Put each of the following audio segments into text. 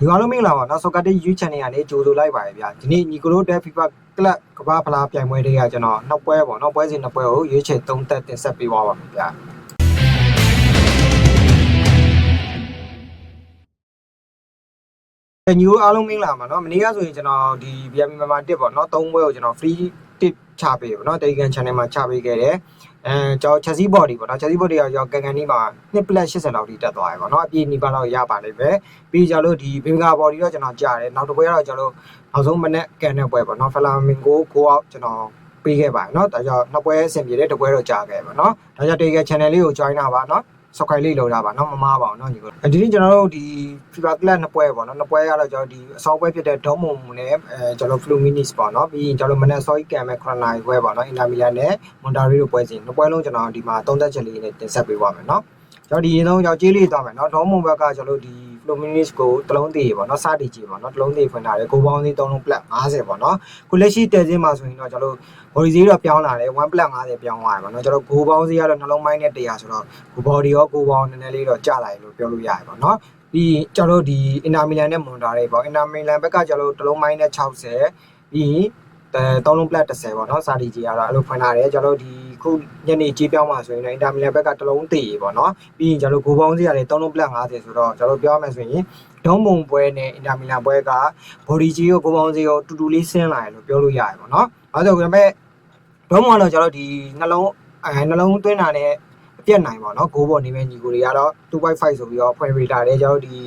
ဒီအားလုံးမင်္ဂလာပါနော် Soccer Day YouTube Channel ကနေကြိုဆိုလိုက်ပါရဗျာဒီနေ့ညီကိုတို့တဲ့ FIFA Club ကမ္ဘာဖလားပြိုင်ပွဲတွေကကျွန်တော်နှစ်ပွဲပေါ့နော်ပွဲစဉ်နှစ်ပွဲကိုရွေးချယ်သုံးသက်တင်ဆက်ပေးသွားပါမယ်ဗျာညီကိုအားလုံးမင်္ဂလာပါနော်မနေ့ကဆိုရင်ကျွန်တော်ဒီ VM မြန်မာ1ပေါ့နော်သုံးပွဲကိုကျွန်တော် free tip ချပေးပေါ့နော် Telegram Channel မှာချပေးခဲ့တယ်အဲကျွန်တော် Chelsea body ပေါ့နော် Chelsea body ကကျွန်တော်ကန်ကန်နီးမှာ2+80လောက်ထိတက်သွားပြီပေါ့နော်အပြည့်နီးပါးလောက်ရပါလိမ့်မယ်ပြီးကြလို့ဒီ Benga body တော့ကျွန်တော်ကြားတယ်နောက်တစ်ပွဲကတော့ကျွန်တော်နောက်ဆုံးမနေ့ကန်တဲ့ပွဲပေါ့နော် Flamingo ကိုအောက်ကျွန်တော်ပေးခဲ့ပါတယ်เนาะဒါကြောင့်နှစ်ပွဲအဆင်ပြေတယ်တစ်ပွဲတော့ကြာခဲ့ပါเนาะဒါကြောင့် Telegram Channel လေးကို join တာပါเนาะ subscribe လေးလုပ်တာပါเนาะမမားပါအောင်เนาะညီကိုဒီနေ့ကျွန်တော်တို့ဒီ FIFA Club နှစ်ပွဲပေါ့เนาะနှစ်ပွဲကတော့ကျွန်တော်ဒီအစောပွဲဖြစ်တဲ့ Dortmund နဲ့အဲကျွန်တော် Fluminense ပေါ့เนาะပြီးရင်ကျွန်တော်မနက်စောကြီးကံမဲ့9နာရီပွဲပေါ့เนาะ Inter Milan နဲ့ Monterrey တို့ပွဲစဉ်နှစ်ပွဲလုံးကျွန်တော်ဒီမှာသုံးသက်ချက်လေးနဲ့တင်ဆက်ပေးပါမယ်เนาะ ကျွန်တော်ဒီရင်ဆုံးကြောက်ကြေးလေးသွားမယ်เนาะ Dortmund ဘက်ကကျွန်တော်ဒီ Fluminense ကိုတလုံးသေးပေါ့เนาะစတီကြီးပေါ့เนาะတလုံးသေးဖွင့်ထားတယ်ကိုပေါင်းသေး3လုံး plat 50ပေါ့เนาะခုလက်ရှိတဲစင်းမှာဆိုရင်တော့ကျွန်တော် body ဈေးတော့ပြောင်းလာတယ်1 plat 50ပြောင်းသွားတယ်ပေါ့เนาะကျွန်တော်ကိုပေါင်းဈေးကတော့နှလုံးမိုင်းနဲ့100ဆိုတော့ကို body ရောကိုပေါင်းနည်းနည်းလေးတော့ကျလာတယ်လို့ပြောလို့ရတယ်ပေါ့เนาะပြီးကျွန်တော်ဒီ Inter Milan နဲ့ Monterrey ပေါ့ Inter Milan ဘက်ကကျွန်တော်တလုံးမိုင်းနဲ့60ပြီး သုံးလုံး plus 30ပေါ့နော်စာတီဂျီကတော့အဲ့လိုဖွင့်ထားတယ်ကျွန်တော်တို့ဒီခုညနေကြေးပြောင်းမှာဆိုရင်တော့အင်တာမီလန်ဘက်ကတလုံးသေးရေပေါ့နော်ပြီးရင်ကျွန်တော်တို့ဂိုးပေါင်းစီရတယ်သုံးလုံး plus 50ဆိုတော့ကျွန်တော်တို့ပြောရမယ်ဆိုရင်ဒုံးမုံပွဲနဲ့အင်တာမီလန်ပွဲကဘော်ဒီဂျီရောဂိုးပေါင်းစီရောတူတူလေးဆင်းလာတယ်လို့ပြောလို့ရတယ်ပေါ့နော်အဲဆိုဒါပေမဲ့ဒုံးမုံကတော့ကျွန်တော်ဒီနှလုံးအဲနှလုံးသွင်းတာနဲ့ပြက်နိုင်ပါတော့ဂိုးပေါ်နေမဲ့ညီကိုတွေကတော့2.5ဆိုပြီးတော့ဖွင့်ပေးတာလေကျွန်တော်တို့ဒီ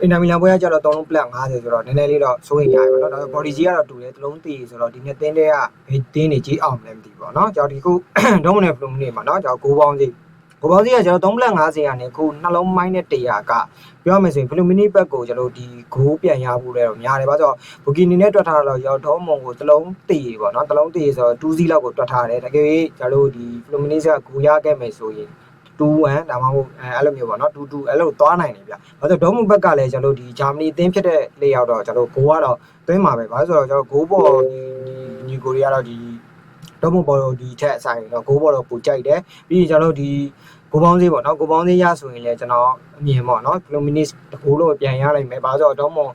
အင်တာမီလန်ပွဲကကျတော့3လုံး plat 50ဆိုတော့နည်းနည်းလေးတော့စိုးရင်ရတယ်ပေါ့နော်။ဒါပေမဲ့ body ကြီးကတော့တူတယ်တစ်လုံးတည်ဆိုတော့ဒီနှစ်သင်းတွေကဘယ်တင်းနေကြီးအောင်လဲမသိဘူးပေါ့နော်။ကျွန်တော်ဒီခုဒုံးမနဲ့ဖလိုမနေမှာနော်။ကျွန်တော်ဂိုးပေါင်းစီကိုပေါင်းစီကကျွန်တော်3 plat 50ကနေခုနှလုံးမိုင်းနဲ့100ကပြောမယ်ဆိုရင်ဖလိုမီနီဘက်ကိုကျွန်တော်ဒီဂိုးပြန်ရဖို့လဲတော့များတယ်ဘာလို့ဆိုတော့ဘူကီနီနဲ့တွက်ထားတော့ရောက်တော့မုံကိုတစ်လုံးတည်ပေါ့နော်တစ်လုံးတည်ဆိုတော့2စီးလောက်ကိုတွက်ထားတယ်တကယ်ကြီးကျွန်တော်ဒီဖလိုမီနီကဂိုးရခဲ့မယ်ဆိုရင် 2-1ဒါမှမဟုတ်အဲ့လိုမျိုးပေါ့နော်2-2အဲ့လိုသွားနိုင်တယ်ဗျ။ဘာလို့ဒေါမူဘက်ကလည်းကျွန်တော်တို့ဒီဂျာမနီအသင်းဖြစ်တဲ့လေရောက်တော့ကျွန်တော်တို့ဂိုးကတော့သွင်းမှာပဲ။ဘာလို့ဆိုတော့ကျွန်တော်ဂိုးပေါ်ဒီညီကိုရီးယားတော့ဒီဒေါမူပေါ်တော့ဒီထက်အဆိုင်တော့ဂိုးပေါ်တော့ပူကြိုက်တယ်။ပြီးရင်ကျွန်တော်တို့ဒီကိုပေါင်းသေးပေါ့နော်ကိုပေါင်းသေးရဆိုရင်လည်းကျွန်တော်အမြင်ပေါ့နော်ကီလိုမီနစ်တကူလို့ပြန်ရနိုင်မယ်ဘာလို့ဆိုတော့ဒေါမွန်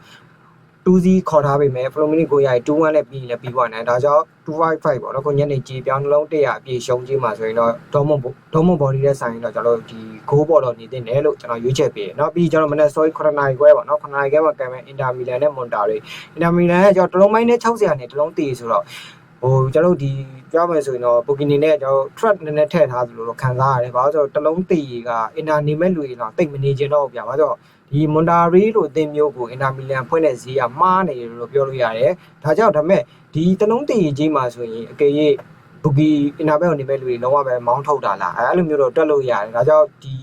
2C ခေါ်ထားပေမဲ့ Flumini ကိုရိုက်2-1နဲ့ပြီးလည်းပြီးသွားနိုင်ဒါကြောင့်255ပေါ့နော်ခုညနေကြေးပြောင်းနှလုံး100အပြည့်ရှုံးကြီးမှာဆိုရင်တော့ Dortmund Dortmund body နဲ့ဆိုင်ရင်တော့ကျွန်တော်ဒီ goal ပေါ်တော့နေတင်တယ်လို့ကျွန်တော်ရွေးချက်ပေးတယ်เนาะပြီးကျွန်တော်မနေ့စောကြီး9နာရီခွဲပေါ့နော်9နာရီခွဲမှာကံမဲ့ Inter Milan နဲ့ Monterrey Inter Milan ကကျွန်တော်တလုံးပိုင်းနဲ့60ရာနဲ့တလုံးတည်ဆိုတော့ဟိုကျွန်တော်ဒီ ပြောမယ်ဆိုရင်တော့ပိုကီနီနဲ့ကျွန်တော် track နည်းနည်းထည့်ထားသလိုတော့ခံစားရတယ်ဘာလို့ဆိုတော့တလုံးတည်က Inter နေမဲ့လူတွေတော့တိတ်မနေချင်တော့ဘူးဗျာဘာလို့ဒီ Monterrey လို့အသင်းမျိုးကို Inter Milan ဖွင့်တဲ့ဈေးကမှားနေတယ်လို့ပြောလို့ရတယ်ဒါကြောင့်ဒါပေမဲ့ဒီတလုံးတည်ကြီးမှာဆိုရင်အကယ်၍ဘူဂီအင်တာဘက်ကိုနေမဲ့လူတွေလုံးဝပဲမောင်းထုတ်တာလားအဲ့လိုမျိုးတော့တွက်လို့ရတယ်ဒါကြောင့်ဒီ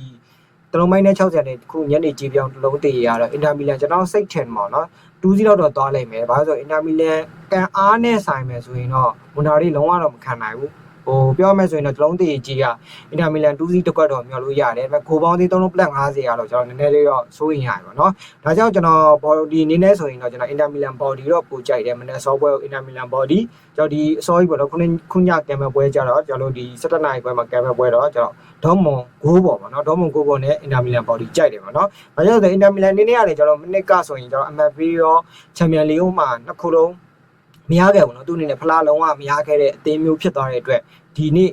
တလုံးမိုင်းနဲ့60နဲ့ခုညနေကြီးပြောင်းတလုံးတည်ရတော့အင်တာမီလန်ကျွန်တော်စိတ်ထင်ပါတော့2-0လောက်တော့သွားလိုက်မယ်ဘာလို့ဆိုအင်တာမီလန်ကန်အားနဲ့ဆိုင်မယ်ဆိုရင်တော့မွန်တာရီလုံးဝတော့မခံနိုင်ဘူး ဟိုပြောမယ်ဆိုရင်တော့တလုံးတည်ကြီးကအင်တာမီလန်2-0တစ်ခွက်တော့မျှော်လို့ရတယ်ဒါပေမဲ့ကိုပေါင်းသေး3လုံး plat 50ကတော့ကျွန်တော်နည်းနည်းလေးတော့စိုးရင်ရတယ်ပေါ့နော်ဒါကြောင့်ကျွန်တော် body အနေနဲ့ဆိုရင်တော့ကျွန်တော် Inter Milan body တော့ပိုကြိုက်တယ်မနေ့ software Inter Milan body ကျွန်တော်ဒီအစောကြီးပေါ့နော်ခုနခုညကံမဲ့ပွဲကြတော့ကျွန်တော်တို့ဒီ17နိုင်ပွဲမှာကံမဲ့ပွဲတော့ကျွန်တော်ဒေါမွန်ဂိုးပေါ့ဗောနော်ဒေါမွန်ဂိုးပေါ့နဲ့ Inter Milan body ကြိုက်တယ်ဗောနော်။ဘာကြောင့်လဲ Inter Milan နေ့နေ့ရတယ်ကျွန်တော်မိနစ်ကဆိုရင်ကျွန်တော် MFP ရော Champions League မှာနှစ်ခုလုံး မရခဲ့ဘူးနော်သူအနေနဲ့ဖလားလုံးဝမရခဲ့တဲ့အသင်းမျိုးဖြစ်သွားတဲ့အတွက်ဒီနေ့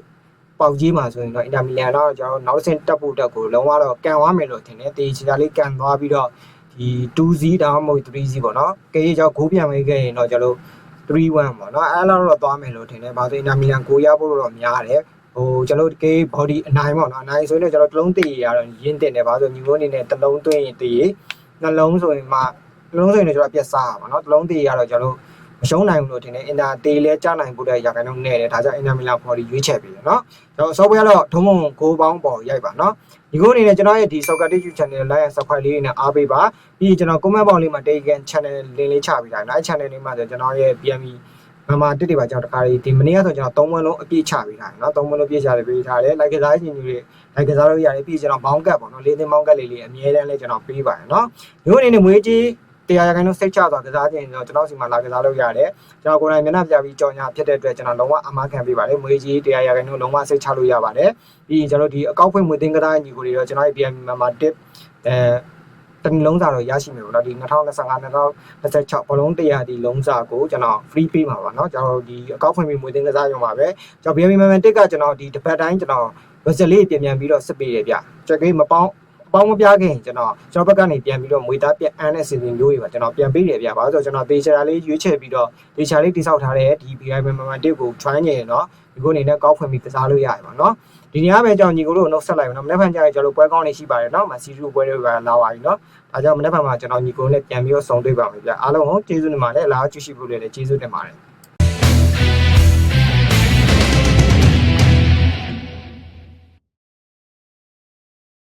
ပေါက်ကြီးမှာဆိုရင်တော့ Inter Milan တော့ကျွန်တော်နောက်ဆင့်တက်ဖို့တက်ကိုလုံးဝတော့ကန်သွားမယ်လို့ထင်တယ်။တေချာလေးကန်သွားပြီးတော့ဒီ2 0ဒါမှမဟုတ်3 0ပေါ့နော်။ကဲရေးကျွန်တော်ဂိုးပြန်ပေးခဲ့ရင်တော့ကျွန်တော်3-1ပေါ့နော်အဲ့လောက်တော့သွားမယ်လို့ထင်တယ်။ဘာလို့အင်တာမီလန်ကိုရဖို့တော့များတယ်။ဟိုကျွန်တော်ကေး body အနိုင်ပေါ့နော်အနိုင်ဆိုရင်တော့ကျွန်တော်တလုံးတည်ရတော့ရင်းတင်တယ်ဘာလို့ညီမိုးအနေနဲ့တလုံးသွင်းရင်တည်နှလုံးဆိုရင်မှနှလုံးဆိုရင်တော့ကျွန်တော်အပြက်စားပါနော်တလုံးတည်ရတော့ကျွန်တော် မရှုံးနိုင်ဘူးလို့ထင်တယ်အင်တာတေးလဲကြားနိုင်ဖို့တဲ့ရာခိုင်နှုန်းနဲ့တယ်ဒါကြောင့်အင်တာမီလန် body ရွေးချက်ပေးတယ်နော်ကျွန်တော် software ကတော့ဒုံမုံကိုပေါင်းပေါ်ရိုက်ပါနော်ဒီကိုအနေနဲ့ကျွန်တော်ရဲ့ဒီ Soccer YouTube channel like and subscribe လေးနဲ့အားပေးပါပြီးကျွန်တော် comment box လေးမှာ Telegram channel link လေးချပေးထားတယ်နော်အဲ့ channel လေးမှာဆိုကျွန်တော်ရဲ့ PME မမတစ်တွေပါကျွန်တော်တခါလေးဒီမနေ့ကဆိုကျွန်တော်၃ဝန်းလုံးအပြည့်ချပေးထားတယ်နော်၃ဝန်းလုံးပြည့်ချပေးပေးထားတယ်လိုက်ကစားရှင်ကြီးတွေလိုက်ကစားလို့ရတယ်ပြီးကျွန်တော်ဘောင်းကတ်ပေါ့နော်လေးသင်းဘောင်းကတ်လေးလေးအမြဲတမ်းလေးကျွန်တော်ပေးပါတယ်နော်မျိုးအနေနဲ့မွေးကြီး တရားရခိုင်တို့စိတ်ချစွာကစားခြင်းကျွန်တော်ကျွန်တော်စီမှာလာကစားလို့ရတယ်ကျွန်တော်ကိုယ်တိုင်မျက်နှာပြပြီးကြော်ညာဖြစ်တဲ့အတွက်ကျွန်တော်လုံးဝအမှားခံပေးပါတယ်မွေကြီးတရားရခိုင်တို့လုံးဝစိတ်ချလို့ရပါတယ်ပြီးရင်ကျွန်တော်ဒီအကောက်ဖွင့်မွေသင်းကစားညီကိုတွေတော့ကျွန်တော်ရဲ့ PM မှာ tip အဲတနည်းလုံးစာတော့ရရှိမှာပေါ့နော်ဒီ2025 2026ဘလုံးတရားဒီလုံးစာကိုကျွန်တော် free ပေးမှာပါနော်ကျွန်တော်ဒီအကောက်ဖွင့်ပြီးမွေသင်းကစားရုံပါပဲကျွန်တော် BMM တစ်ကကျွန်တော်ဒီတစ်ပတ်တိုင်းကျွန်တော် result လေးပြင်ပြန်ပြီးတော့စစ်ပေးရပြ check လေးမပေါင်း ပေါင်းမပြခင်ကျွန်တော်ကျွန်တော်ဘက်ကနေပြန်ပြီးတော့မွေသားပြန်အန်းတဲ့စီစဉ်မျိုးတွေပါကျွန်တော်ပြန်ပေးတယ်ဗျ။ဘာလို့ဆိုတော့ကျွန်တော်ဒေချာလေးရွေးချယ်ပြီးတော့ဒေချာလေးတိစောက်ထားတဲ့ဒီ BI member တစ်ကို try နေရတော့ဒီကိုအနေနဲ့ကောက်ဖွင့်ပြီးကစားလို့ရရပါတော့။ဒီနေ့ကပဲကြောင့်ညီကိုတို့နှုတ်ဆက်လိုက်ပါနော်။မနေ့ကကြာရင်ကျွန်တော်ပွဲကောင်းနေရှိပါတယ်နော်။မစီရီပွဲတွေကလာပါပြီနော်။ဒါကြောင့်မနေ့ကမှကျွန်တော်ညီကိုနဲ့ပြန်ပြီးတော့ဆုံတွေ့ပါမယ်ဗျ။အားလုံးကိုကျေးဇူးတင်ပါတယ်။လာကြည့်ရှိဖို့လည်းကျေးဇူးတင်ပါတယ်။